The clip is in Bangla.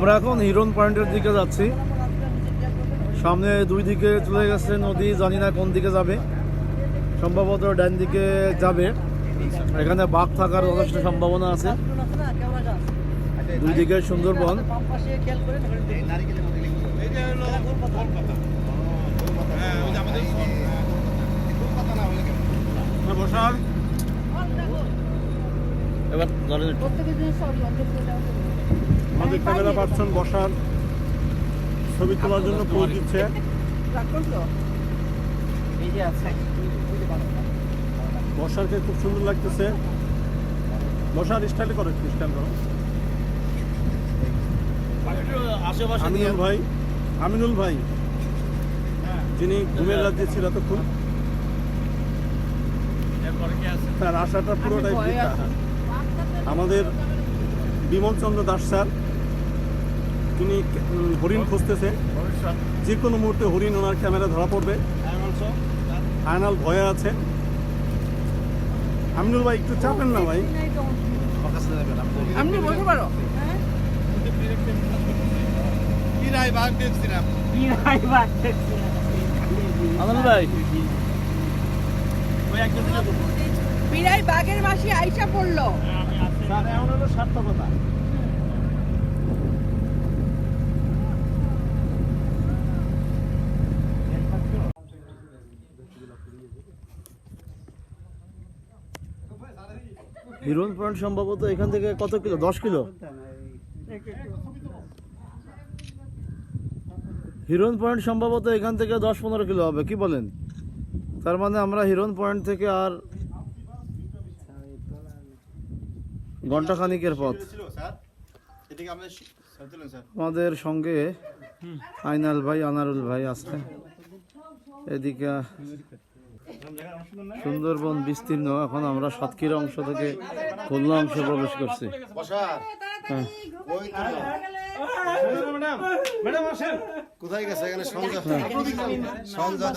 আমরা এখন হিরন পয়েন্টের দিকে যাচ্ছি। সামনে দুই দিকে চলে গেছে নদী জানি না কোন দিকে যাবে। সম্ভবত ডান দিকে যাবে। এখানে বাঘ থাকার যথেষ্ট সম্ভাবনা আছে। দুই দিকে সুন্দরবন। বসার এবার ধরেন আমাদের ক্যামেরা পার্সন বসার ছবি তোলার জন্য পোজ দিচ্ছে? বসারকে খুব সুন্দর লাগতেছে। বসার স্টাইলে করে স্টাইল করো। আশেপাশে আমিনুল ভাই আমিনুল ভাই যিনি ঘুমের রাজ্যে ছিল এতক্ষণ। তার আশাটা পুরোটাই বৃথা। আমাদের বিমল চন্দ্র দাস স্যার তিনি হরিণ খুঁজতেছে যে কোনো মুহূর্তে হরিণ ওনার ক্যামেরা ধরা পড়বে। ফাইনাল ভয়ে আছে আমিনুল ভাই একটু চাপেন না ভাই। আপনি বলতে পারো আনন্দ ভাই। বিড়াই বাঘের মাসি আইসা পড়ল। স্যার এমন হিরন পয়েন্ট সম্ভবত এখান থেকে কত কিলো? দশ কিলো? হিরন পয়েন্ট সম্ভবত এখান থেকে দশ পনেরো কিলো হবে, কি বলেন? তার মানে আমরা হিরন পয়েন্ট থেকে আর ঘণ্টা খানিকের পথ আমাদের সঙ্গে আইনাল ভাই আনারুল ভাই আছে। এদিকে সুন্দরবন বিস্তীর্ণ। এখন আমরা সাতক্ষীরা অংশ থেকে খুলনা অংশে প্রবেশ করছি। হ্যাঁ। কোথায় গেছে এখানে সঞ্জয়? সঞ্জয়